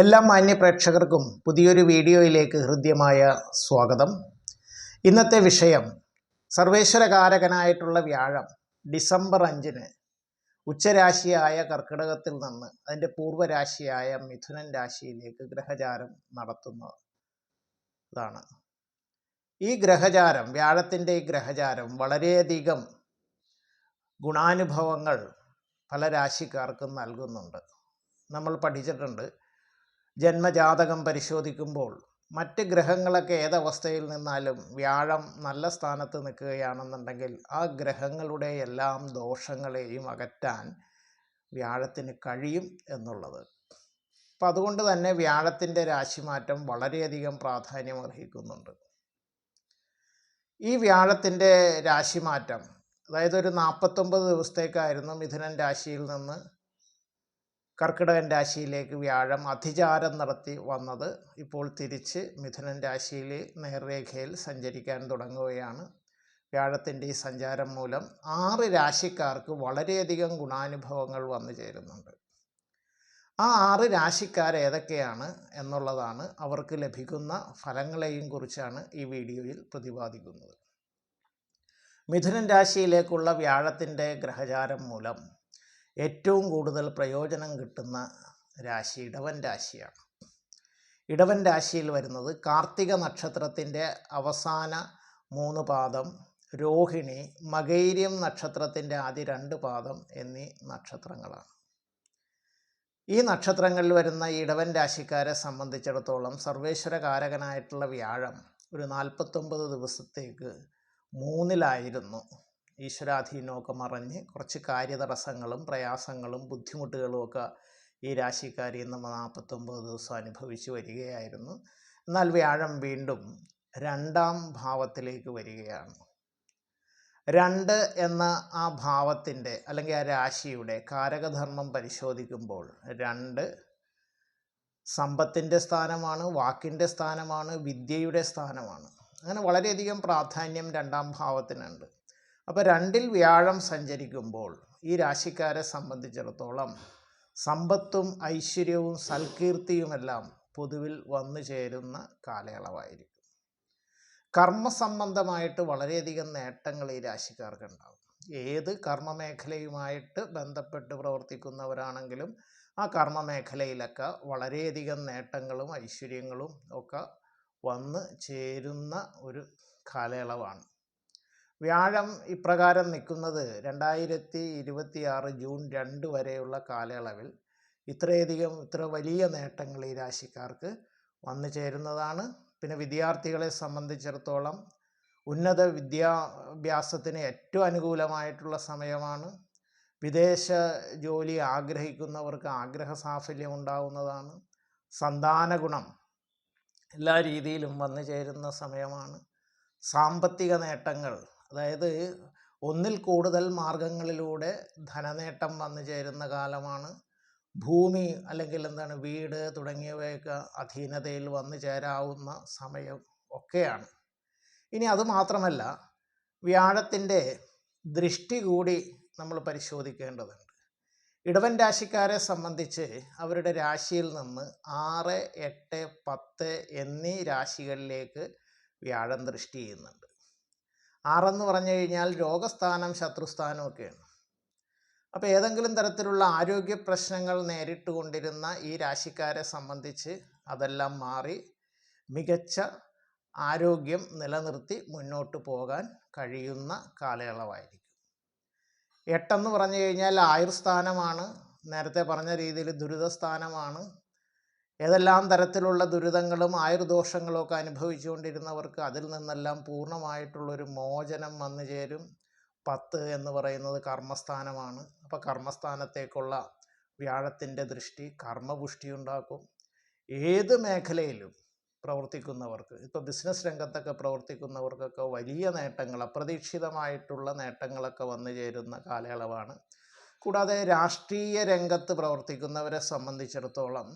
എല്ലാ മാന്യ പ്രേക്ഷകർക്കും പുതിയൊരു വീഡിയോയിലേക്ക് ഹൃദ്യമായ സ്വാഗതം. ഇന്നത്തെ വിഷയം സർവേശ്വരകാരകനായിട്ടുള്ള വ്യാഴം ഡിസംബർ അഞ്ചിന് ഉച്ചരാശിയായ കർക്കിടകത്തിൽ നിന്ന് അതിന്റെ പൂർവരാശിയായ മിഥുനൻ രാശിയിലേക്ക് ഗ്രഹചാരം നടത്തുന്നതാണ്. ഈ ഗ്രഹചാരം വ്യാഴത്തിന്റെ ഈ ഗ്രഹചാരം വളരെയധികം ഗുണാനുഭവങ്ങൾ പല രാശിക്കാർക്കും നൽകുന്നുണ്ട്. നമ്മൾ പഠിച്ചിട്ടുണ്ട് ജന്മജാതകം പരിശോധിക്കുമ്പോൾ മറ്റ് ഗ്രഹങ്ങളൊക്കെ ഏതവസ്ഥയിൽ നിന്നാലും വ്യാഴം നല്ല സ്ഥാനത്ത് നിൽക്കുകയാണെന്നുണ്ടെങ്കിൽ ആ ഗ്രഹങ്ങളുടെ എല്ലാം ദോഷങ്ങളെയും അകറ്റാൻ വ്യാഴത്തിന് കഴിയും എന്നുള്ളത്. അപ്പം അതുകൊണ്ട് തന്നെ വ്യാഴത്തിന്റെ രാശിമാറ്റം വളരെയധികം പ്രാധാന്യം അർഹിക്കുന്നുണ്ട്. ഈ വ്യാഴത്തിന്റെ രാശിമാറ്റം അതായത് ഒരു നാൽപ്പത്തൊമ്പത് ദിവസത്തേക്കായിരുന്നു മിഥുനൻ രാശിയിൽ നിന്ന് കർക്കിടകൻ രാശിയിലേക്ക് വ്യാഴം അതിചാരം നടത്തി വന്നത് ഇപ്പോൾ തിരിച്ച് മിഥുനൻ രാശിയിൽ നേർരേഖയിൽ സഞ്ചരിക്കാൻ തുടങ്ങുകയാണ്. വ്യാഴത്തിന്റെ ഈ സഞ്ചാരം മൂലം ആറ് രാശിക്കാർക്ക് വളരെയധികം ഗുണാനുഭവങ്ങൾ വന്നു ചേരുന്നുണ്ട്. ആ ആറ് രാശിക്കാർ ഏതൊക്കെയാണ് എന്നുള്ളതാണ് അവർക്ക് ലഭിക്കുന്ന ഫലങ്ങളെയും കുറിച്ചാണ് ഈ വീഡിയോയിൽ പ്രതിപാദിക്കുന്നത്. മിഥുനൻ രാശിയിലേക്കുള്ള വ്യാഴത്തിന്റെ ഗ്രഹചാരം മൂലം ഏറ്റവും കൂടുതൽ പ്രയോജനം കിട്ടുന്ന രാശി ഇടവൻ രാശിയാണ്. ഇടവൻ രാശിയിൽ വരുന്നത് കാർത്തിക നക്ഷത്രത്തിന്റെ അവസാന മൂന്ന് പാദം രോഹിണി മകൈര്യം നക്ഷത്രത്തിന്റെ ആദ്യ രണ്ട് പാദം എന്നീ നക്ഷത്രങ്ങളാണ്. ഈ നക്ഷത്രങ്ങളിൽ വരുന്ന ഇടവൻ രാശിക്കാരെ സംബന്ധിച്ചിടത്തോളം സർവേശ്വരകാരകനായിട്ടുള്ള വ്യാഴം ഒരു നാൽപ്പത്തൊമ്പത് ദിവസത്തേക്ക് മൂന്നിലായിരുന്നു. ഈശ്വരാധീനമൊക്കെ മറഞ്ഞ് കുറച്ച് കാര്യതടസ്സങ്ങളും പ്രയാസങ്ങളും ബുദ്ധിമുട്ടുകളും ഒക്കെ ഈ രാശിക്കാരി നമ്മൾ നാൽപ്പത്തൊമ്പത് ദിവസം അനുഭവിച്ചു വരികയായിരുന്നു. എന്നാൽ വ്യാഴം വീണ്ടും രണ്ടാം ഭാവത്തിലേക്ക് വരികയാണ്. രണ്ട് എന്ന ആ ഭാവത്തിന്റെ അല്ലെങ്കിൽ ആ രാശിയുടെ കാരകധർമ്മം പരിശോധിക്കുമ്പോൾ രണ്ട് സമ്പത്തിന്റെ സ്ഥാനമാണ് വാക്കിന്റെ സ്ഥാനമാണ് വിദ്യയുടെ സ്ഥാനമാണ്. അങ്ങനെ വളരെയധികം പ്രാധാന്യം രണ്ടാം ഭാവത്തിനുണ്ട്. അപ്പോൾ രണ്ടിൽ വ്യാഴം സഞ്ചരിക്കുമ്പോൾ ഈ രാശിക്കാരെ സംബന്ധിച്ചിടത്തോളം സമ്പത്തും ഐശ്വര്യവും സൽകീർത്തിയുമെല്ലാം പൊതുവിൽ വന്നു ചേരുന്ന കാലയളവായിരിക്കും. കർമ്മ സംബന്ധമായിട്ട് വളരെയധികം നേട്ടങ്ങൾ ഈ രാശിക്കാർക്ക് ഉണ്ടാകും. ഏത് കർമ്മമേഖലയുമായിട്ട് ബന്ധപ്പെട്ട് പ്രവർത്തിക്കുന്നവരാണെങ്കിലും ആ കർമ്മമേഖലയിലൊക്കെ വളരെയധികം നേട്ടങ്ങളും ഐശ്വര്യങ്ങളും ഒക്കെ വന്ന് ചേരുന്ന ഒരു കാലയളവാണ്. വ്യാഴം ഇപ്രകാരം നിൽക്കുന്നത് രണ്ടായിരത്തി ഇരുപത്തി ആറ് ജൂൺ രണ്ട് വരെയുള്ള കാലയളവിൽ ഇത്രയധികം ഇത്ര വലിയ നേട്ടങ്ങൾ ഈ രാശിക്കാർക്ക് വന്നു ചേരുന്നതാണ്. പിന്നെ വിദ്യാർത്ഥികളെ സംബന്ധിച്ചിടത്തോളം ഉന്നത വിദ്യാഭ്യാസത്തിന് ഏറ്റവും അനുകൂലമായിട്ടുള്ള സമയമാണ്. വിദേശ ജോലി ആഗ്രഹിക്കുന്നവർക്ക് ആഗ്രഹ സാഫല്യം ഉണ്ടാവുന്നതാണ്. സന്താന ഗുണം എല്ലാ രീതിയിലും വന്നു ചേരുന്ന സമയമാണ്. സാമ്പത്തിക നേട്ടങ്ങൾ അതായത് ഒന്നിൽ കൂടുതൽ മാർഗങ്ങളിലൂടെ ധനനേട്ടം വന്നു ചേരുന്ന കാലമാണ്. ഭൂമി അല്ലെങ്കിൽ എന്താണ് വീട് തുടങ്ങിയവയൊക്കെ അധീനതയിൽ വന്നു ചേരാവുന്ന സമയം ഒക്കെയാണ്. ഇനി അതുമാത്രമല്ല വ്യാഴത്തിന്റെ ദൃഷ്ടി കൂടി നമ്മൾ പരിശോധിക്കേണ്ടതുണ്ട്. ഇടവൻ രാശിക്കാരെ സംബന്ധിച്ച് അവരുടെ രാശിയിൽ നിന്ന് ആറ് എട്ട് പത്ത് എന്നീ രാശികളിലേക്ക് വ്യാഴം ദൃഷ്ടി ചെയ്യുന്നുണ്ട്. ആറെന്ന് പറഞ്ഞു കഴിഞ്ഞാൽ രോഗസ്ഥാനം ശത്രുസ്ഥാനം ഒക്കെയാണ്. അപ്പോൾ ഏതെങ്കിലും തരത്തിലുള്ള ആരോഗ്യ പ്രശ്നങ്ങൾ നേരിട്ട് കൊണ്ടിരുന്ന ഈ രാശിക്കാരെ സംബന്ധിച്ച് അതെല്ലാം മാറി മികച്ച ആരോഗ്യം നിലനിർത്തി മുന്നോട്ട് പോകാൻ കഴിയുന്ന കാലയളവായിരിക്കും. എട്ടെന്ന് പറഞ്ഞു കഴിഞ്ഞാൽ ആയുർസ്ഥാനമാണ്. നേരത്തെ പറഞ്ഞ രീതിയിൽ ദുരിതസ്ഥാനമാണ്. ഏതെല്ലാം തരത്തിലുള്ള ദുരിതങ്ങളും ആയുർദോഷങ്ങളും ഒക്കെ അനുഭവിച്ചുകൊണ്ടിരുന്നവർക്ക് അതിൽ നിന്നെല്ലാം പൂർണമായിട്ടുള്ളൊരു മോചനം വന്നു ചേരും. പത്ത് എന്ന് പറയുന്നത് കർമ്മസ്ഥാനമാണ്. അപ്പോൾ കർമ്മസ്ഥാനത്തേക്കുള്ള വ്യാഴത്തിന്റെ ദൃഷ്ടി കർമ്മപുഷ്ടി ഉണ്ടാക്കും ഏത് മേഖലയിലും പ്രവർത്തിക്കുന്നവർക്ക് ഇപ്പോൾ ബിസിനസ് രംഗത്തൊക്കെ പ്രവർത്തിക്കുന്നവർക്കൊക്കെ വലിയ നേട്ടങ്ങൾ അപ്രതീക്ഷിതമായിട്ടുള്ള നേട്ടങ്ങളൊക്കെ വന്നു ചേരുന്ന കാലയളവാണ്. കൂടാതെ രാഷ്ട്രീയ രംഗത്ത് പ്രവർത്തിക്കുന്നവരെ സംബന്ധിച്ചിടത്തോളം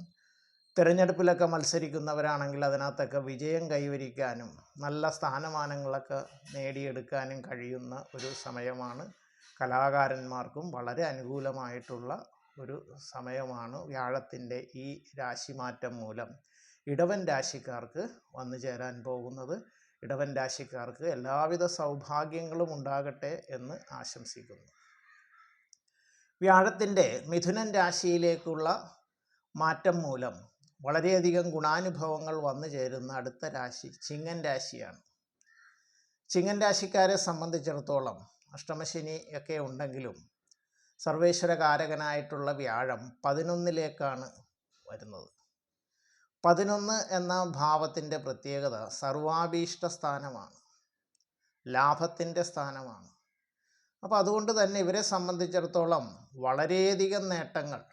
തിരഞ്ഞെടുപ്പിലൊക്കെ മത്സരിക്കുന്നവരാണെങ്കിൽ അതിനകത്തൊക്കെ വിജയം കൈവരിക്കാനും നല്ല സ്ഥാനമാനങ്ങളൊക്കെ നേടിയെടുക്കാനും കഴിയുന്ന ഒരു സമയമാണ്. കലാകാരന്മാർക്കും വളരെ അനുകൂലമായിട്ടുള്ള ഒരു സമയമാണ് വ്യാഴത്തിന്റെ ഈ രാശിമാറ്റം മൂലം. ഇടവൻ രാശിക്കാർക്ക് വന്നു ചേരാൻ പോകുന്നത് ഇടവൻ രാശിക്കാർക്ക് എല്ലാവിധ സൗഭാഗ്യങ്ങളും ഉണ്ടാകട്ടെ എന്ന് ആശംസിക്കുന്നു. വ്യാഴത്തിന്റെ മിഥുനൻ രാശിയിലേക്കുള്ള മാറ്റം മൂലം വളരെയധികം ഗുണാനുഭവങ്ങൾ വന്നു ചേരുന്ന അടുത്ത രാശി ചിങ്ങൻ രാശിയാണ്. ചിങ്ങൻ രാശിക്കാരെ സംബന്ധിച്ചിടത്തോളം അഷ്ടമശനി ഒക്കെ ഉണ്ടെങ്കിലും സർവേശ്വരകാരകനായിട്ടുള്ള വ്യാഴം പതിനൊന്നിലേക്കാണ് വരുന്നത്. പതിനൊന്ന് എന്ന ഭാവത്തിന്റെ പ്രത്യേകത സർവാഭീഷ്ട സ്ഥാനമാണ് ലാഭത്തിന്റെ സ്ഥാനമാണ്. അപ്പോൾ അതുകൊണ്ട് തന്നെ ഇവരെ സംബന്ധിച്ചിടത്തോളം വളരെയധികം നേട്ടങ്ങൾ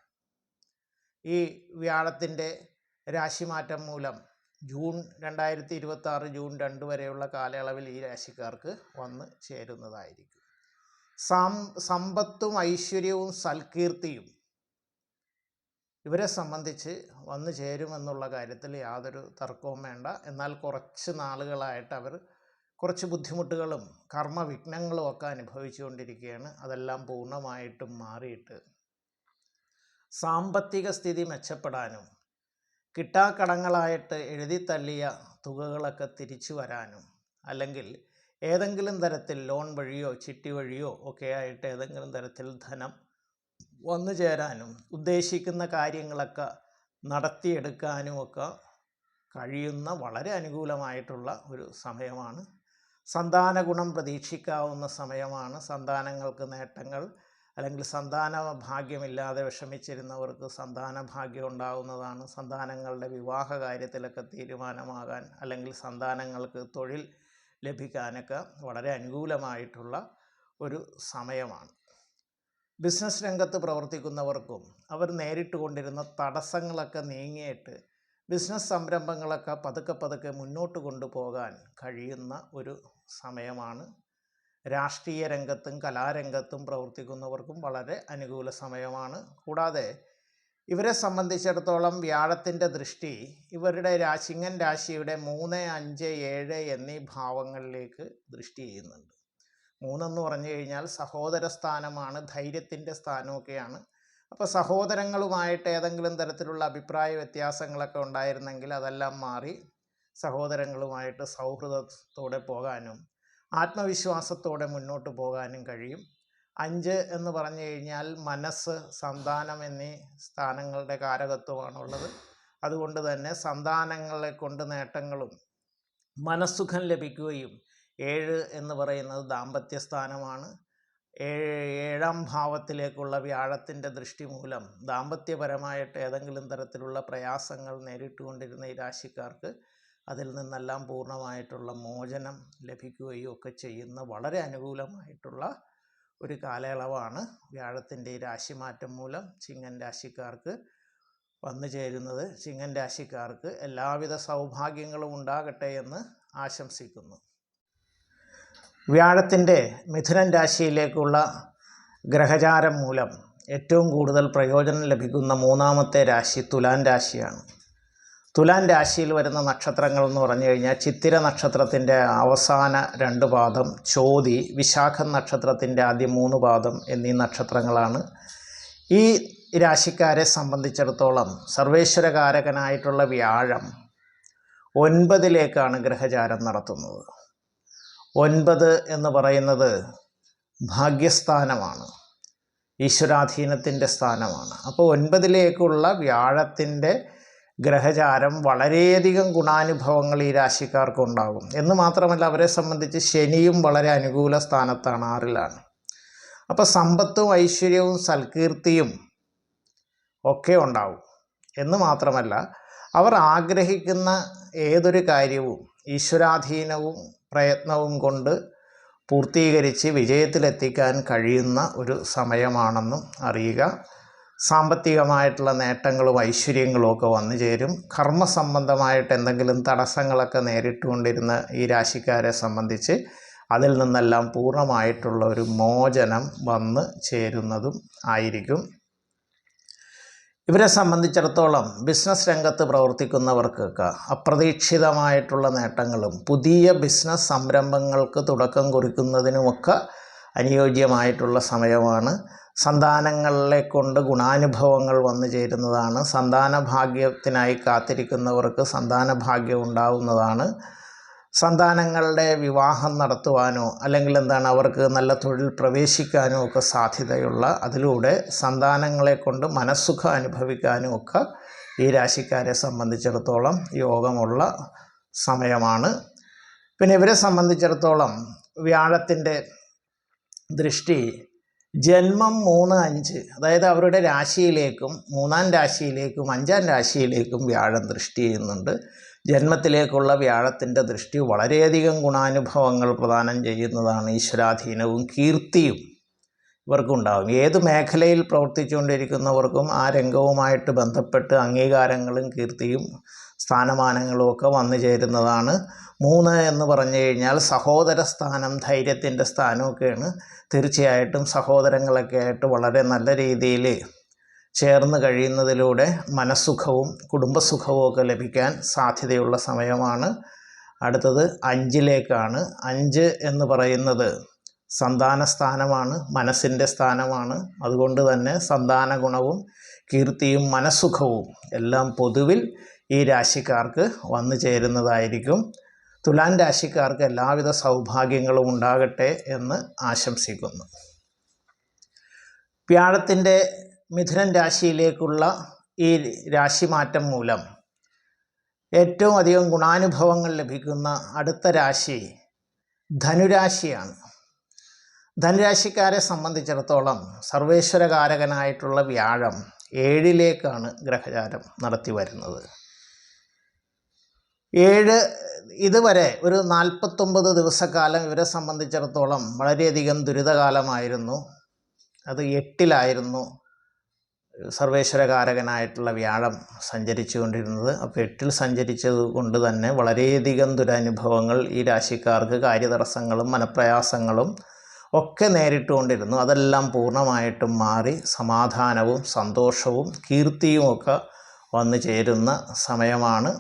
ഈ വ്യാഴത്തിന്റെ രാശിമാറ്റം മൂലം ജൂൺ രണ്ടായിരത്തി ഇരുപത്തി ആറ് ജൂൺ രണ്ട് വരെയുള്ള കാലയളവിൽ ഈ രാശിക്കാർക്ക് വന്ന് ചേരുന്നതായിരിക്കും. സം സമ്പത്തും ഐശ്വര്യവും സൽകീർത്തിയും ഇവരെ സംബന്ധിച്ച് വന്നു ചേരുമെന്നുള്ള കാര്യത്തിൽ യാതൊരു തർക്കവും വേണ്ട. എന്നാൽ കുറച്ച് നാളുകളായിട്ട് അവർ കുറച്ച് ബുദ്ധിമുട്ടുകളും കർമ്മവിഘ്നങ്ങളും ഒക്കെ അനുഭവിച്ചുകൊണ്ടിരിക്കുകയാണ്. അതെല്ലാം പൂർണമായിട്ടും മാറിയിട്ട് സാമ്പത്തിക സ്ഥിതി മെച്ചപ്പെടാനും കിട്ടാക്കടങ്ങളായിട്ട് എഴുതി തള്ളിയ തുകകളൊക്കെ തിരിച്ചു വരാനും അല്ലെങ്കിൽ ഏതെങ്കിലും തരത്തിൽ ലോൺ വഴിയോ ചിട്ടി വഴിയോ ഒക്കെ ആയിട്ട് ഏതെങ്കിലും തരത്തിൽ ധനം വന്നു ചേരാനും ഉദ്ദേശിക്കുന്ന കാര്യങ്ങളൊക്കെ നടത്തിയെടുക്കാനുമൊക്കെ കഴിയുന്ന വളരെ അനുകൂലമായിട്ടുള്ള ഒരു സമയമാണ്. സന്താന ഗുണം പ്രതീക്ഷിക്കാവുന്ന സമയമാണ്. സന്താനങ്ങൾക്ക് നേട്ടങ്ങൾ അല്ലെങ്കിൽ സന്താന ഭാഗ്യമില്ലാതെ വിഷമിച്ചിരുന്നവർക്ക് സന്താന ഭാഗ്യം ഉണ്ടാകുന്നതാണ് സന്താനങ്ങളുടെ വിവാഹ കാര്യത്തിലൊക്കെ തീരുമാനമാകാൻ അല്ലെങ്കിൽ സന്താനങ്ങൾക്ക് തൊഴിൽ ലഭിക്കാനൊക്കെ വളരെ അനുകൂലമായിട്ടുള്ള ഒരു സമയമാണ്. ബിസിനസ് രംഗത്ത് പ്രവർത്തിക്കുന്നവർക്കും അവർ നേരിട്ട് കൊണ്ടിരുന്ന തടസ്സങ്ങളൊക്കെ നീങ്ങിയിട്ട് ബിസിനസ് സംരംഭങ്ങളൊക്കെ പതുക്കെ പതുക്കെ മുന്നോട്ട് കൊണ്ടുപോകാൻ കഴിയുന്ന ഒരു സമയമാണ് രാഷ്ട്രീയ രംഗത്തും കലാരംഗത്തും പ്രവർത്തിക്കുന്നവർക്കും വളരെ അനുകൂല സമയമാണ്. കൂടാതെ ഇവരെ സംബന്ധിച്ചിടത്തോളം വ്യാഴത്തിന്റെ ദൃഷ്ടി ഇവരുടെ രാശിങ്ങൻ രാശിയുടെ മൂന്ന് അഞ്ച് ഏഴ് എന്നീ ഭാവങ്ങളിലേക്ക് ദൃഷ്ടി ചെയ്യുന്നുണ്ട്. മൂന്നെന്ന് പറഞ്ഞു കഴിഞ്ഞാൽ സഹോദര സ്ഥാനമാണ് ധൈര്യത്തിന്റെ സ്ഥാനമൊക്കെയാണ്. അപ്പോൾ സഹോദരങ്ങളുമായിട്ട് ഏതെങ്കിലും തരത്തിലുള്ള അഭിപ്രായ വ്യത്യാസങ്ങളൊക്കെ ഉണ്ടായിരുന്നെങ്കിൽ അതെല്ലാം മാറി സഹോദരങ്ങളുമായിട്ട് സൗഹൃദത്തോടെ പോകാനും ആത്മവിശ്വാസത്തോടെ മുന്നോട്ട് പോകാനും കഴിയും. അഞ്ച് എന്ന് പറഞ്ഞു കഴിഞ്ഞാൽ മനസ്സ് സന്താനം എന്നീ സ്ഥാനങ്ങളുടെ കാരകത്വമാണുള്ളത്. അതുകൊണ്ട് തന്നെ സന്താനങ്ങളെ കൊണ്ട് നേട്ടങ്ങളും മനസ്സുഖം ലഭിക്കുകയും ഏഴ് എന്ന് പറയുന്നത് ദാമ്പത്യ സ്ഥാനമാണ് ഏഴ് ഭാവത്തിലേക്കുള്ള വ്യാഴത്തിന്റെ ദൃഷ്ടി മൂലം ദാമ്പത്യപരമായിട്ട് ഏതെങ്കിലും തരത്തിലുള്ള പ്രയാസങ്ങൾ നേരിട്ടുകൊണ്ടിരുന്ന ഈ രാശിക്കാർക്ക് അതിൽ നിന്നെല്ലാം പൂർണമായിട്ടുള്ള മോചനം ലഭിക്കുകയും ഒക്കെ ചെയ്യുന്ന വളരെ അനുകൂലമായിട്ടുള്ള ഒരു കാലയളവാണ് വ്യാഴത്തിന്റെ ഈ രാശിമാറ്റം മൂലം ചിങ്ങൻ രാശിക്കാർക്ക് വന്നു ചേരുന്നത്. ചിങ്ങൻ രാശിക്കാർക്ക് എല്ലാവിധ സൗഭാഗ്യങ്ങളും ഉണ്ടാകട്ടെ എന്ന് ആശംസിക്കുന്നു. വ്യാഴത്തിന്റെ മിഥുനൻ രാശിയിലേക്കുള്ള ഗ്രഹചാരം മൂലം ഏറ്റവും കൂടുതൽ പ്രയോജനം ലഭിക്കുന്ന മൂന്നാമത്തെ രാശി തുലാൻ രാശിയാണ്. തുലാൻ രാശിയിൽ വരുന്ന നക്ഷത്രങ്ങൾ എന്ന് പറഞ്ഞു കഴിഞ്ഞാൽ ചിത്തിര നക്ഷത്രത്തിന്റെ അവസാന രണ്ട് പാദം ചോതി വിശാഖം നക്ഷത്രത്തിന്റെ ആദ്യ മൂന്ന് പാദം എന്നീ നക്ഷത്രങ്ങളാണ്. ഈ രാശിക്കാരെ സംബന്ധിച്ചിടത്തോളം സർവേശ്വരകാരകനായിട്ടുള്ള വ്യാഴം ഒൻപതിലേക്കാണ് ഗ്രഹചാരം നടത്തുന്നത്. ഒൻപത് എന്ന് പറയുന്നത് ഭാഗ്യസ്ഥാനമാണ് ഈശ്വരാധീനത്തിന്റെ സ്ഥാനമാണ്. അപ്പോൾ ഒൻപതിലേക്കുള്ള വ്യാഴത്തിന്റെ ഗ്രഹചാരം വളരെയധികം ഗുണാനുഭവങ്ങൾ ഈ രാശിക്കാർക്ക് ഉണ്ടാകും. എന്ന് മാത്രമല്ല അവരെ സംബന്ധിച്ച് ശനിയും വളരെ അനുകൂല സ്ഥാനത്താണ് ആറിലാണ്. അപ്പോൾ സമ്പത്തും ഐശ്വര്യവും സൽകീർത്തിയും ഒക്കെ ഉണ്ടാവും. എന്ന് മാത്രമല്ല അവർ ആഗ്രഹിക്കുന്ന ഏതൊരു കാര്യവും ഈശ്വരാധീനവും പ്രയത്നവും കൊണ്ട് പൂർത്തീകരിച്ച് വിജയത്തിലെത്തിക്കാൻ കഴിയുന്ന ഒരു സമയമാണെന്നും അറിയുക. സാമ്പത്തികമായിട്ടുള്ള നേട്ടങ്ങളും ഐശ്വര്യങ്ങളും ഒക്കെ വന്നു ചേരും. കർമ്മസംബന്ധമായിട്ട് എന്തെങ്കിലും തടസ്സങ്ങളൊക്കെ നേരിട്ടുകൊണ്ടിരുന്ന ഈ രാശിക്കാരെ സംബന്ധിച്ച് അതിൽ നിന്നെല്ലാം പൂർണമായിട്ടുള്ള ഒരു മോചനം വന്ന് ചേരുന്നതും ആയിരിക്കും. ഇവരെ സംബന്ധിച്ചിടത്തോളം ബിസിനസ് രംഗത്ത് പ്രവർത്തിക്കുന്നവർക്കൊക്കെ അപ്രതീക്ഷിതമായിട്ടുള്ള നേട്ടങ്ങളും പുതിയ ബിസിനസ് സംരംഭങ്ങൾക്ക് തുടക്കം കുറിക്കുന്നതിനുമൊക്കെ അനുയോജ്യമായിട്ടുള്ള സമയമാണ്. സന്താനങ്ങളെ കൊണ്ട് ഗുണാനുഭവങ്ങൾ വന്നു ചേരുന്നതാണ്. സന്താന ഭാഗ്യത്തിനായി കാത്തിരിക്കുന്നവർക്ക് സന്താന ഭാഗ്യം ഉണ്ടാവുന്നതാണ്. സന്താനങ്ങളുടെ വിവാഹം നടത്തുവാനോ അല്ലെങ്കിൽ എന്താണ് അവർക്ക് നല്ല തൊഴിൽ പ്രവേശിക്കാനോ ഒക്കെ സാധ്യതയുള്ള അതിലൂടെ സന്താനങ്ങളെ കൊണ്ട് മനസ്സുഖം അനുഭവിക്കാനും ഒക്കെ ഈ രാശിക്കാരെ സംബന്ധിച്ചിടത്തോളം യോഗമുള്ള സമയമാണ്. പിന്നെ ഇവരെ സംബന്ധിച്ചിടത്തോളം വ്യാഴത്തിന്റെ ദൃഷ്ടി ജന്മം മൂന്ന് അഞ്ച്. അതായത് അവരുടെ രാശിയിലേക്കും മൂന്നാം രാശിയിലേക്കും അഞ്ചാം രാശിയിലേക്കും വ്യാഴം ദൃഷ്ടി ചെയ്യുന്നുണ്ട്. ജന്മത്തിലേക്കുള്ള വ്യാഴത്തിന്റെ ദൃഷ്ടി വളരെയധികം ഗുണാനുഭവങ്ങൾ പ്രദാനം ചെയ്യുന്നതാണ് ഈശ്വരാധീനവും കീർത്തിയും ഇവർക്കുണ്ടാകും ഏത് മേഖലയിൽ പ്രവർത്തിച്ചുകൊണ്ടിരിക്കുന്നവർക്കും ആ രംഗവുമായിട്ട് ബന്ധപ്പെട്ട് അംഗീകാരങ്ങളും കീർത്തിയും സ്ഥാനമാനങ്ങളും ഒക്കെ വന്നു ചേരുന്നതാണ്. മൂന്ന് എന്ന് പറഞ്ഞു കഴിഞ്ഞാൽ സഹോദര സ്ഥാനം ധൈര്യത്തിന്റെ സ്ഥാനമൊക്കെയാണ്. തീർച്ചയായിട്ടും സഹോദരങ്ങളൊക്കെ ആയിട്ട് വളരെ നല്ല രീതിയിൽ ചേർന്ന് കഴിയുന്നതിലൂടെ മനസ്സുഖവും കുടുംബസുഖവും ഒക്കെ ലഭിക്കാൻ സാധ്യതയുള്ള സമയമാണ്. അടുത്തത് അഞ്ചിലേക്കാണ്. അഞ്ച് എന്ന് പറയുന്നത് സന്താന സ്ഥാനമാണ് മനസ്സിന്റെ സ്ഥാനമാണ്. അതുകൊണ്ട് തന്നെ സന്താന ഗുണവും കീർത്തിയും മനസ്സുഖവും എല്ലാം പൊതുവിൽ ഈ രാശിക്കാർക്ക് വന്നു ചേരുന്നതായിരിക്കും. തുലാൻ രാശിക്കാർക്ക് എല്ലാവിധ സൗഭാഗ്യങ്ങളും ഉണ്ടാകട്ടെ എന്ന് ആശംസിക്കുന്നു. വ്യാഴത്തിന്റെ മിഥുനൻ രാശിയിലേക്കുള്ള ഈ രാശിമാറ്റം മൂലം ഏറ്റവും അധികം ഗുണാനുഭവങ്ങൾ ലഭിക്കുന്ന അടുത്ത രാശി ധനുരാശിയാണ്. ധനുരാശിക്കാരെ സംബന്ധിച്ചിടത്തോളം സർവേശ്വരകാരകനായിട്ടുള്ള വ്യാഴം ഏഴിലേക്കാണ് ഗ്രഹചാരം നടത്തി വരുന്നത്. ഏഴ് ഇതുവരെ ഒരു നാൽപ്പത്തൊമ്പത് ദിവസക്കാലം ഇവരെ സംബന്ധിച്ചിടത്തോളം വളരെയധികം ദുരിതകാലമായിരുന്നു. അത് എട്ടിലായിരുന്നു സർവേശ്വരകാരകനായിട്ടുള്ള വ്യാഴം സഞ്ചരിച്ചു കൊണ്ടിരുന്നത് അപ്പോൾ എട്ടിൽ സഞ്ചരിച്ചത് കൊണ്ട് തന്നെ വളരെയധികം ദുരനുഭവങ്ങൾ ഈ രാശിക്കാർക്ക് കാര്യതടസ്സങ്ങളും മനപ്രയാസങ്ങളും ഒക്കെ നേരിട്ടുകൊണ്ടിരുന്നു. അതെല്ലാം പൂർണമായിട്ടും മാറി സമാധാനവും സന്തോഷവും കീർത്തിയും ഒക്കെ വന്നു ചേരുന്ന സമയമാണ്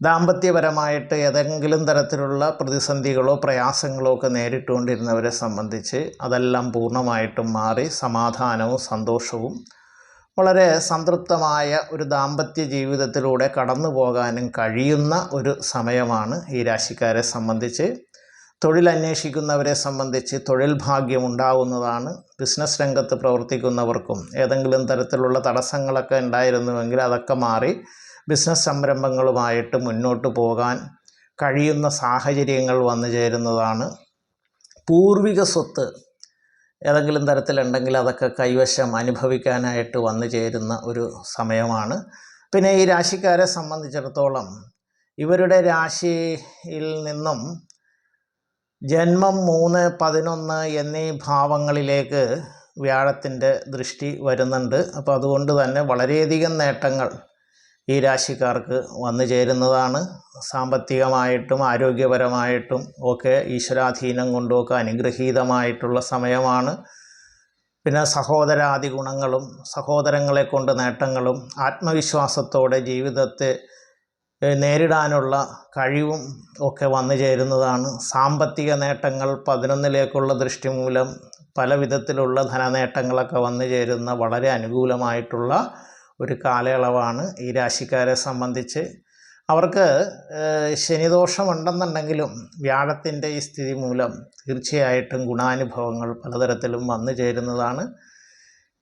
ദാമ്പത്യപരമായിട്ട് ഏതെങ്കിലും തരത്തിലുള്ള പ്രതിസന്ധികളോ പ്രയാസങ്ങളോ ഒക്കെ നേരിട്ടുകൊണ്ടിരുന്നവരെ സംബന്ധിച്ച് അതെല്ലാം പൂർണമായിട്ടും മാറി സമാധാനവും സന്തോഷവും വളരെ സംതൃപ്തമായ ഒരു ദാമ്പത്യ ജീവിതത്തിലൂടെ കടന്നു പോകാനും കഴിയുന്ന ഒരു സമയമാണ് ഈ രാശിക്കാരെ സംബന്ധിച്ച്. തൊഴിൽ അന്വേഷിക്കുന്നവരെ സംബന്ധിച്ച് തൊഴിൽ ഭാഗ്യം ഉണ്ടാവുന്നതാണ്. ബിസിനസ് രംഗത്ത് പ്രവർത്തിക്കുന്നവർക്കും ഏതെങ്കിലും തരത്തിലുള്ള തടസ്സങ്ങളൊക്കെ ഉണ്ടായിരുന്നുവെങ്കിൽ അതൊക്കെ മാറി ബിസിനസ് സംരംഭങ്ങളുമായിട്ട് മുന്നോട്ട് പോകാൻ കഴിയുന്ന സാഹചര്യങ്ങൾ വന്നു ചേരുന്നതാണ്. പൂർവിക സ്വത്ത് ഏതെങ്കിലും തരത്തിലുണ്ടെങ്കിൽ അതൊക്കെ കൈവശം അനുഭവിക്കാനായിട്ട് വന്നു ചേരുന്ന ഒരു സമയമാണ്. പിന്നെ ഈ രാശിക്കാരെ സംബന്ധിച്ചിടത്തോളം ഇവരുടെ രാശിയിൽ നിന്നും ജന്മം മൂന്ന് പതിനൊന്ന് എന്നീ ഭാവങ്ങളിലേക്ക് വ്യാഴത്തിന്റെ ദൃഷ്ടി വരുന്നുണ്ട്. അപ്പോൾ അതുകൊണ്ട് തന്നെ വളരെയധികം നേട്ടങ്ങൾ ഈ രാശിക്കാർക്ക് വന്നു ചേരുന്നതാണ്. സാമ്പത്തികമായിട്ടും ആരോഗ്യപരമായിട്ടും ഒക്കെ ഈശ്വരാധീനം കൊണ്ടുമൊക്കെ അനുഗ്രഹീതമായിട്ടുള്ള സമയമാണ്. പിന്നെ സഹോദരാദി ഗുണങ്ങളും സഹോദരങ്ങളെ കൊണ്ട് നേട്ടങ്ങളും ആത്മവിശ്വാസത്തോടെ ജീവിതത്തെ നേരിടാനുള്ള കഴിവും ഒക്കെ വന്നു ചേരുന്നതാണ്. സാമ്പത്തിക നേട്ടങ്ങൾ പതിനൊന്നിലേക്കുള്ള ദൃഷ്ടി മൂലം പല വിധത്തിലുള്ള ധനനേട്ടങ്ങളൊക്കെ വന്നു ചേരുന്ന വളരെ അനുകൂലമായിട്ടുള്ള ഒരു കാലയളവാണ് ഈ രാശിക്കാരെ സംബന്ധിച്ച്. അവർക്ക് ശനിദോഷമുണ്ടെന്നുണ്ടെങ്കിലും വ്യാഴത്തിന്റെ ഈ സ്ഥിതി മൂലം തീർച്ചയായിട്ടും ഗുണാനുഭവങ്ങൾ പലതരത്തിലും വന്നു ചേരുന്നതാണ്.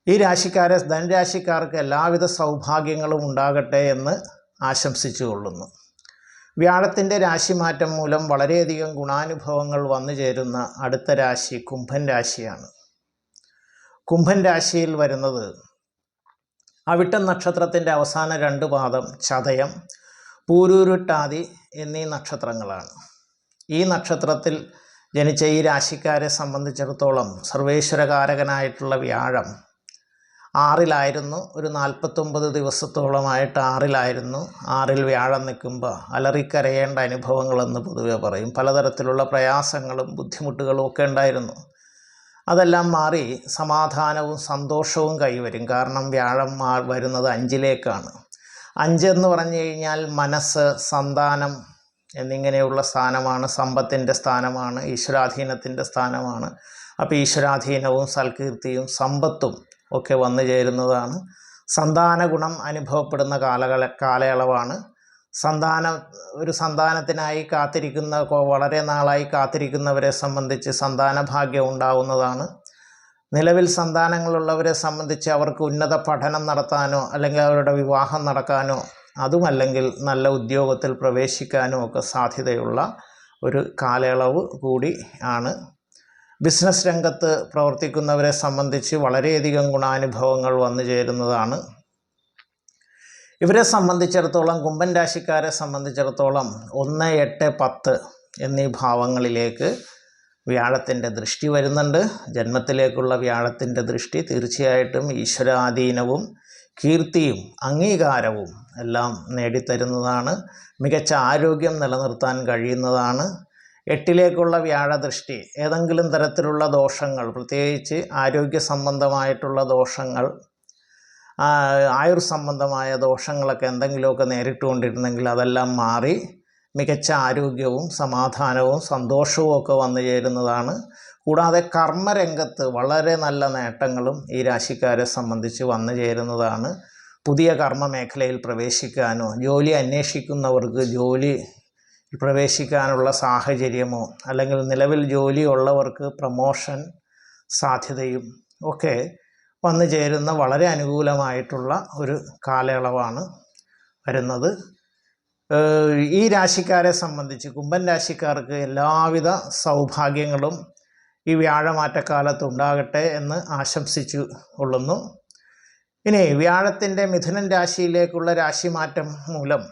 ഈ രാശിക്കാരെ ധനരാശിക്കാർക്ക് എല്ലാവിധ സൗഭാഗ്യങ്ങളും ഉണ്ടാകട്ടെ എന്ന് ആശംസിച്ചു കൊള്ളുന്നു വ്യാഴത്തിന്റെ രാശിമാറ്റം മൂലം വളരെയധികം ഗുണാനുഭവങ്ങൾ വന്നു ചേരുന്ന അടുത്ത രാശി കുംഭൻ രാശിയാണ്. കുംഭൻ രാശിയിൽ വരുന്നത് അവിട്ടം നക്ഷത്രത്തിന്റെ അവസാന രണ്ട് പാദം ചതയം പൂരൂരുട്ടാതി എന്നീ നക്ഷത്രങ്ങളാണ്. ഈ നക്ഷത്രത്തിൽ ജനിച്ച ഈ രാശിക്കാരെ സംബന്ധിച്ചിടത്തോളം സർവേശ്വരകാരകനായിട്ടുള്ള വ്യാഴം ആറിലായിരുന്നു. ഒരു നാൽപ്പത്തൊമ്പത് ദിവസത്തോളമായിട്ട് ആറിലായിരുന്നു. ആറിൽ വ്യാഴം നിൽക്കുമ്പോൾ അലറിക്കരയേണ്ട അനുഭവങ്ങളെന്ന് പൊതുവെ പറയും. പലതരത്തിലുള്ള പ്രയാസങ്ങളും ബുദ്ധിമുട്ടുകളും ഒക്കെ ഉണ്ടായിരുന്നു. അതെല്ലാം മാറി സമാധാനവും സന്തോഷവും കൈവരും. കാരണം വ്യാഴം വരുന്നത് അഞ്ചിലേക്കാണ്. അഞ്ചെന്ന് പറഞ്ഞു കഴിഞ്ഞാൽ മനസ്സ് സന്താനം എന്നിങ്ങനെയുള്ള സ്ഥാനമാണ് സമ്പത്തിന്റെ സ്ഥാനമാണ് ഈശ്വരാധീനത്തിന്റെ സ്ഥാനമാണ്. അപ്പോൾ ഈശ്വരാധീനവും സൽകീർത്തിയും സമ്പത്തും ഒക്കെ വന്നു ചേരുന്നതാണ്. സന്താന ഗുണം അനുഭവപ്പെടുന്ന കാലകള കാലയളവാണ്. സന്താനം ഒരു സന്താനത്തിനായി കാത്തിരിക്കുന്ന വളരെ നാളായി കാത്തിരിക്കുന്നവരെ സംബന്ധിച്ച് സന്താന ഭാഗ്യം ഉണ്ടാവുന്നതാണ്. നിലവിൽ സന്താനങ്ങളുള്ളവരെ സംബന്ധിച്ച് അവർക്ക് ഉന്നത പഠനം നടത്താനോ അല്ലെങ്കിൽ അവരുടെ വിവാഹം നടക്കാനോ അതുമല്ലെങ്കിൽ നല്ല ഉദ്യോഗത്തിൽ പ്രവേശിക്കാനോ ഒക്കെ സാധ്യതയുള്ള ഒരു കാലയളവ് കൂടി ആണ്. ബിസിനസ് രംഗത്ത് പ്രവർത്തിക്കുന്നവരെ സംബന്ധിച്ച് വളരെയധികം ഗുണാനുഭവങ്ങൾ വന്നു ചേരുന്നതാണ്. ഇവരെ സംബന്ധിച്ചിടത്തോളം കുംഭൻ രാശിക്കാരെ സംബന്ധിച്ചിടത്തോളം ഒന്ന് എട്ട് പത്ത് എന്നീ ഭാവങ്ങളിലേക്ക് വ്യാഴത്തിന്റെ ദൃഷ്ടി വരുന്നുണ്ട്. ജന്മത്തിലേക്കുള്ള വ്യാഴത്തിന്റെ ദൃഷ്ടി തീർച്ചയായിട്ടും ഈശ്വരാധീനവും കീർത്തിയും അംഗീകാരവും എല്ലാം നേടിത്തരുന്നതാണ്. മികച്ച ആരോഗ്യം നിലനിർത്താൻ കഴിയുന്നതാണ്. എട്ടിലേക്കുള്ള വ്യാഴദൃഷ്ടി ഏതെങ്കിലും തരത്തിലുള്ള ദോഷങ്ങൾ പ്രത്യേകിച്ച് ആരോഗ്യ സംബന്ധമായിട്ടുള്ള ദോഷങ്ങൾ ആയുർ സംബന്ധമായ ദോഷങ്ങളൊക്കെ എന്തെങ്കിലുമൊക്കെ നേരിട്ടുകൊണ്ടിരുന്നെങ്കിൽ അതെല്ലാം മാറി മികച്ച ആരോഗ്യവും സമാധാനവും സന്തോഷവും ഒക്കെ വന്നു ചേരുന്നതാണ്. കൂടാതെ കർമ്മരംഗത്ത് വളരെ നല്ല നേട്ടങ്ങളും ഈ രാശിക്കാരെ സംബന്ധിച്ച് വന്നു ചേരുന്നതാണ്. പുതിയ കർമ്മ മേഖലയിൽ പ്രവേശിക്കാനോ ജോലി അന്വേഷിക്കുന്നവർക്ക് ജോലി പ്രവേശിക്കാനുള്ള സാഹചര്യമോ അല്ലെങ്കിൽ നിലവിൽ ജോലി ഉള്ളവർക്ക് പ്രമോഷൻ സാധ്യതയും ഒക്കെ വന്നു ചേരുന്ന വളരെ അനുകൂലമായിട്ടുള്ള ഒരു കാലയളവാണ് വരുന്നത്. ഈ രാശിക്കാരെ സംബന്ധിച്ച് കുംഭൻ രാശിക്കാർക്ക് എല്ലാവിധ സൗഭാഗ്യങ്ങളും ഈ വ്യാഴമാറ്റക്കാലത്ത് ഉണ്ടാകട്ടെ എന്ന് ആശംസിച്ചു കൊള്ളുന്നു. ഇനി വ്യാഴത്തിന്റെ മിഥുനൻ രാശിയിലേക്കുള്ള രാശിമാറ്റം മൂലം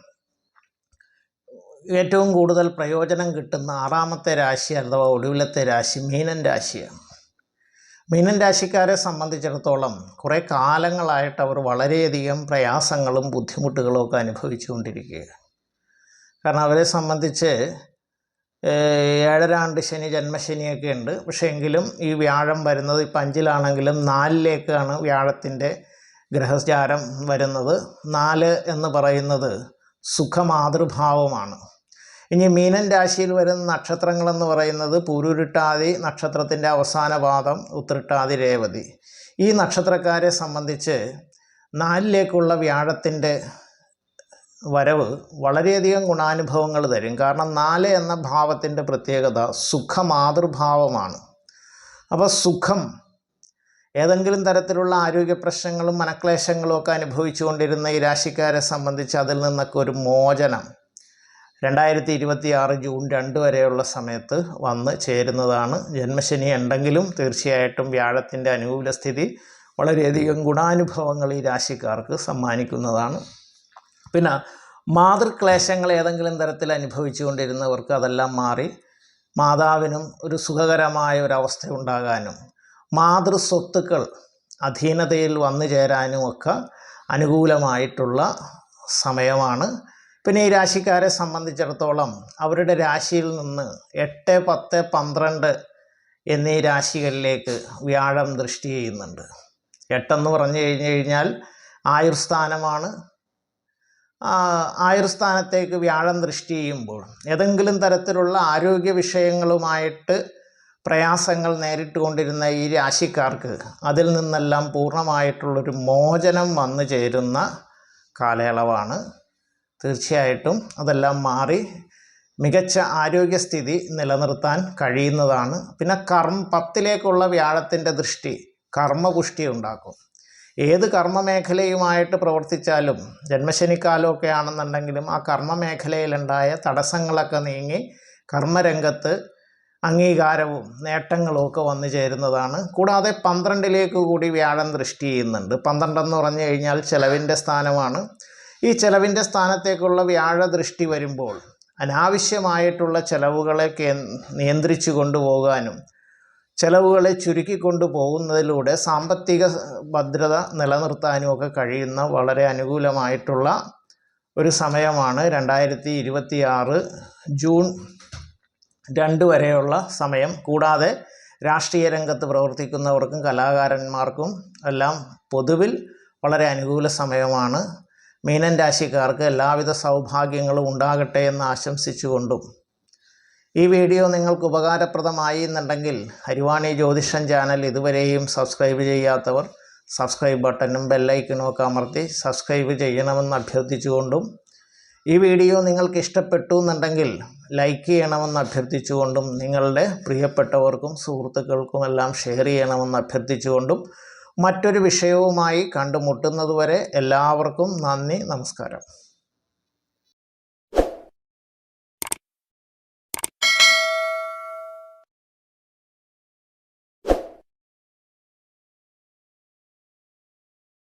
ഏറ്റവും കൂടുതൽ പ്രയോജനം കിട്ടുന്ന ആറാമത്തെ രാശി അഥവാ ഒടുവിലത്തെ രാശി മീനൻ രാശിയാണ്. മീനൻ രാശിക്കാരെ സംബന്ധിച്ചിടത്തോളം കുറേ കാലങ്ങളായിട്ട് അവർ വളരെയധികം പ്രയാസങ്ങളും ബുദ്ധിമുട്ടുകളും ഒക്കെ അനുഭവിച്ചുകൊണ്ടിരിക്കുകയാണ് കാരണം അവരെ സംബന്ധിച്ച് ഏഴരാണ്ട് ശനി ജന്മശനിയൊക്കെ ഉണ്ട്. പക്ഷേ എങ്കിലും ഈ വ്യാഴം വരുന്നത് ഇപ്പം അഞ്ചിലാണെങ്കിലും നാലിലേക്കാണ് വ്യാഴത്തിന്റെ ഗ്രഹചാരം വരുന്നത്. നാല് എന്ന് പറയുന്നത് സുഖമാതൃഭാവമാണ്. ഇനി മീനൻ രാശിയിൽ വരുന്ന നക്ഷത്രങ്ങളെന്ന് പറയുന്നത് പൂരുരുട്ടാതി നക്ഷത്രത്തിന്റെ അവസാന പാദം ഉത്രട്ടാതി രേവതി. ഈ നക്ഷത്രക്കാരെ സംബന്ധിച്ച് നാലിലേക്കുള്ള വ്യാഴത്തിന്റെ വരവ് വളരെയധികം ഗുണാനുഭവങ്ങൾ തരും. കാരണം നാല് എന്ന ഭാവത്തിന്റെ പ്രത്യേകത സുഖമാതൃഭാവമാണ്. അപ്പോൾ സുഖം ഏതെങ്കിലും തരത്തിലുള്ള ആരോഗ്യ പ്രശ്നങ്ങളും മനക്ലേശങ്ങളും ഒക്കെ അനുഭവിച്ചുകൊണ്ടിരുന്ന ഈ രാശിക്കാരെ സംബന്ധിച്ച് അതിൽ നിന്നൊക്കെ ഒരു മോചനം രണ്ടായിരത്തി ഇരുപത്തി ആറ് ജൂൺ രണ്ട് വരെയുള്ള സമയത്ത് വന്ന് ചേരുന്നതാണ് ജന്മശനി. ഉണ്ടെങ്കിലും തീർച്ചയായിട്ടും വ്യാഴത്തിന്റെ അനുകൂല സ്ഥിതി വളരെയധികം ഗുണാനുഭവങ്ങൾ ഈ രാശിക്കാർക്ക് സമ്മാനിക്കുന്നതാണ്. പിന്നെ മാതൃക്ലേശങ്ങൾ ഏതെങ്കിലും തരത്തിൽ അനുഭവിച്ചുകൊണ്ടിരുന്നവർക്ക് അതെല്ലാം മാറി മാതാവിനും ഒരു സുഖകരമായ ഒരവസ്ഥ ഉണ്ടാകാനും മാതൃസ്വത്തുക്കൾ അധീനതയിൽ വന്നു ചേരാനുമൊക്കെ അനുകൂലമായിട്ടുള്ള സമയമാണ്. പിന്നെ ഈ രാശിക്കാരെ സംബന്ധിച്ചിടത്തോളം അവരുടെ രാശിയിൽ നിന്ന് എട്ട് പത്ത് പന്ത്രണ്ട് എന്നീ രാശികളിലേക്ക് വ്യാഴം ദൃഷ്ടി ചെയ്യുന്നുണ്ട്. എട്ടെന്ന് പറഞ്ഞു കഴിഞ്ഞു കഴിഞ്ഞാൽ ആയുർസ്ഥാനമാണ്. ആയുർസ്ഥാനത്തേക്ക് വ്യാഴം ദൃഷ്ടി ചെയ്യുമ്പോൾ ഏതെങ്കിലും തരത്തിലുള്ള ആരോഗ്യ വിഷയങ്ങളുമായിട്ട് പ്രയാസങ്ങൾ നേരിട്ടുകൊണ്ടിരുന്ന ഈ രാശിക്കാർക്ക് അതിൽ നിന്നെല്ലാം പൂർണമായിട്ടുള്ളൊരു മോചനം വന്നു ചേരുന്ന കാലയളവാണ്. തീർച്ചയായിട്ടും അതെല്ലാം മാറി മികച്ച ആരോഗ്യസ്ഥിതി നിലനിർത്താൻ കഴിയുന്നതാണ്. പിന്നെ കർമ്മ പത്തിലേക്കുള്ള വ്യാഴത്തിന്റെ ദൃഷ്ടി കർമ്മപുഷ്ടി ഉണ്ടാക്കും. ഏത് കർമ്മമേഖലയുമായിട്ട് പ്രവർത്തിച്ചാലും ജന്മശനിക്കാലമൊക്കെ ആണെന്നുണ്ടെങ്കിലും ആ കർമ്മമേഖലയിലുണ്ടായ തടസ്സങ്ങളൊക്കെ നീങ്ങി കർമ്മരംഗത്ത് അംഗീകാരവും നേട്ടങ്ങളും ഒക്കെ വന്നു ചേരുന്നതാണ്. കൂടാതെ പന്ത്രണ്ടിലേക്ക് കൂടി വ്യാഴം ദൃഷ്ടി ചെയ്യുന്നുണ്ട്. പന്ത്രണ്ടെന്ന് പറഞ്ഞു കഴിഞ്ഞാൽ ചെലവിന്റെ സ്ഥാനമാണ്. ഈ ചെലവിന്റെ സ്ഥാനത്തേക്കുള്ള വ്യാഴ ദൃഷ്ടി വരുമ്പോൾ അനാവശ്യമായിട്ടുള്ള ചെലവുകളെ കേ നിയന്ത്രിച്ചു കൊണ്ടുപോകാനും ചെലവുകളെ ചുരുക്കിക്കൊണ്ടു പോകുന്നതിലൂടെ സാമ്പത്തിക ഭദ്രത നിലനിർത്താനും ഒക്കെ കഴിയുന്ന വളരെ അനുകൂലമായിട്ടുള്ള ഒരു സമയമാണ് രണ്ടായിരത്തി ഇരുപത്തി ആറ് ജൂൺ രണ്ട് വരെയുള്ള സമയം. കൂടാതെ രാഷ്ട്രീയ രംഗത്ത് പ്രവർത്തിക്കുന്നവർക്കും കലാകാരന്മാർക്കും എല്ലാം പൊതുവിൽ വളരെ അനുകൂല സമയമാണ്. മീനൻ രാശിക്കാർക്ക് എല്ലാവിധ സൗഭാഗ്യങ്ങളും ഉണ്ടാകട്ടെ എന്ന് ആശംസിച്ചുകൊണ്ടും ഈ വീഡിയോ നിങ്ങൾക്ക് ഉപകാരപ്രദമായി എന്നുണ്ടെങ്കിൽ ഹരിവാണി ജ്യോതിഷം ചാനൽ ഇതുവരെയും സബ്സ്ക്രൈബ് ചെയ്യാത്തവർ സബ്സ്ക്രൈബ് ബട്ടണും ബെല്ലൈക്കനും ഒക്കെ അമർത്തി സബ്സ്ക്രൈബ് ചെയ്യണമെന്ന് അഭ്യർത്ഥിച്ചുകൊണ്ടും ഈ വീഡിയോ നിങ്ങൾക്ക് ഇഷ്ടപ്പെട്ടു എന്നുണ്ടെങ്കിൽ ലൈക്ക് ചെയ്യണമെന്ന് അഭ്യർത്ഥിച്ചുകൊണ്ടും നിങ്ങളുടെ പ്രിയപ്പെട്ടവർക്കും സുഹൃത്തുക്കൾക്കുമെല്ലാം ഷെയർ ചെയ്യണമെന്ന് അഭ്യർത്ഥിച്ചുകൊണ്ടും മറ്റൊരു വിഷയവുമായി കണ്ടുമുട്ടുന്നതുവരെ എല്ലാവർക്കും നന്ദി നമസ്കാരം.